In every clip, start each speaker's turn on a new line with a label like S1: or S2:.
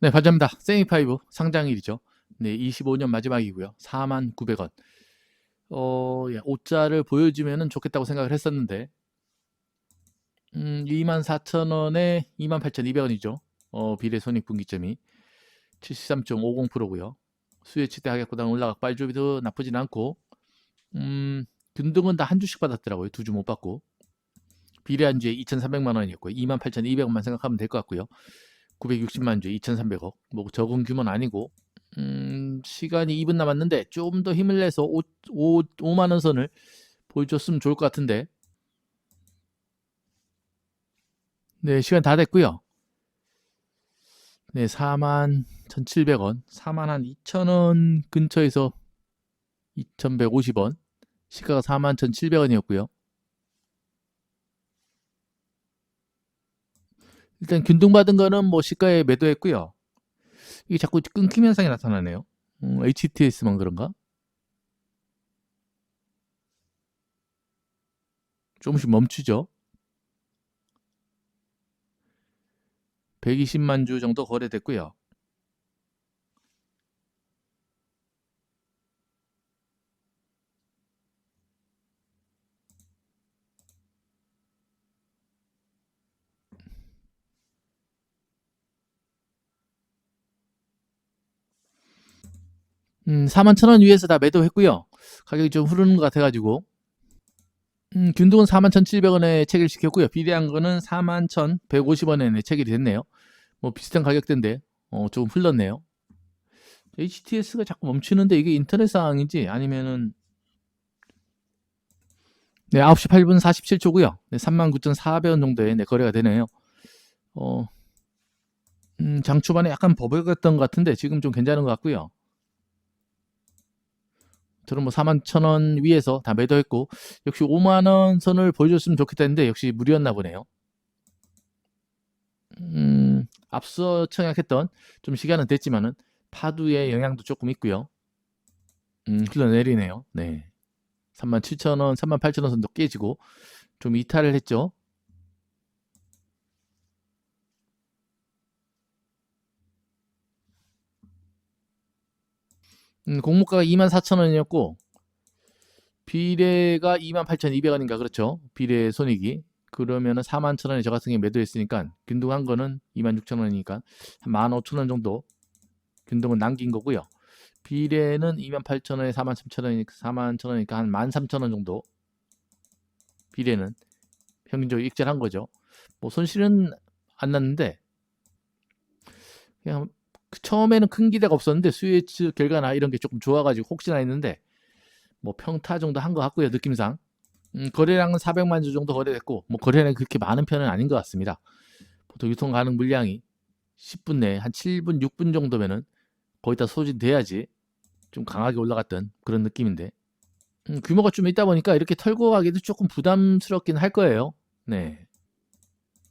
S1: 네, 반갑습니다. 세미파이브 상장일이죠. 네, 25년 마지막이고요. 4만 900원. 어, 예, 5자를 보여주면 좋겠다고 생각을 했었는데, 음, 24,000원에 28,200원이죠. 어, 비례 손익분기점이 73.50%고요. 수혜치대 하객보다 올라가 빨주비도 나쁘진 않고, 음, 균등은 다 한 주씩 받았더라고요. 두 주 못 받고. 비례 한 주에 2,300만 원이었고요. 28,200원만 생각하면 될 것 같고요. 960만 주에 2,300억. 뭐 적은 규모는 아니고 음, 시간이 2분 남았는데 좀 더 힘을 내서 5, 5, 5만 원 선을 보여줬으면 좋을 것 같은데. 네, 시간 다 됐고요. 네, 4만 1,700원, 4만 한 2,000원 근처에서 2,150원, 시가가 4만 1,700원이었고요. 일단 균등받은 거는 뭐 시가에 매도했고요. 이게 자꾸 끊김 현상이 나타나네요. 음, HTS만 그런가? 조금씩 멈추죠. 120만 주 정도 거래됐고요. 음, 4만 천원 위에서 다 매도했고요. 가격이 좀 흐르는 것 같아가지고 음, 균등은 4만 1,700원에 체결 시켰고요. 비례한 거는 4만 1,150원에 체결이 됐네요. 뭐 비슷한 가격대인데 어, 조금 흘렀네요. HTS가 자꾸 멈추는데 이게 인터넷 상황인지 아니면은 네, 9시 8분 47초고요. 네, 39,400원 정도의 네, 거래가 되네요. 어, 음, 장 초반에 약간 버벅였던 것 같은데 지금 좀 괜찮은 것 같고요. 저는 뭐 4만 천 원 위에서 다 매도했고 역시 5만 원 선을 보여줬으면 좋겠다 했는데 역시 무리였나 보네요. 음, 앞서 청약했던 좀 시간은 됐지만은 파두의 영향도 조금 있고요. 음, 흘러내리네요. 네. 3만 7천 원, 3만 8천 원 선도 깨지고 좀 이탈을 했죠. 음, 공모가가 24,000원이었고 비례가 28,200원인가 그렇죠. 비례 손익이 그러면은 41,000원에 저 같은 게 매도했으니까 균등한 거는 26,000원이니까 한 15,000원 정도 균등은 남긴 거고요. 비례는 28,000원에 43,000원이니까 41,000원이니까 한 13,000원 정도 비례는 평균적으로 익절한 거죠. 뭐 손실은 안 났는데 그냥 그 처음에는 큰 기대가 없었는데 스위치 결과나 이런 게 조금 좋아가지고 혹시나 했는데 뭐 평타 정도 한 것 같고요 느낌상. 음, 거래량은 400만 주 정도 거래됐고 뭐 거래량이 그렇게 많은 편은 아닌 것 같습니다. 보통 유통 가능 물량이 10분 내에 한 7분 6분 정도면은 거의 다 소진돼야지 좀 강하게 올라갔던 그런 느낌인데. 음, 규모가 좀 있다 보니까 이렇게 털고 가기도 조금 부담스럽긴 할 거예요. 네.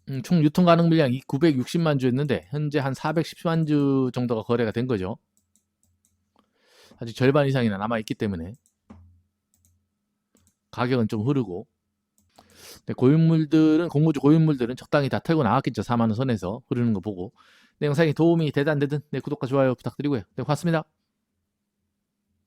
S1: 음, 총 유통 가능 물량이 960만 주였는데 현재 한 410만 주 정도가 거래가 된 거죠. 아직 절반 이상이나 남아 있기 때문에 가격은 좀 흐르고 네, 고인물들은 공모주 고인물들은 적당히 다 털고 나왔겠죠. 4만 원 선에서 흐르는 거 보고 네, 영상이 도움이 되다 안 되든 네, 구독과 좋아요 부탁드리고요. 네, 고맙습니다.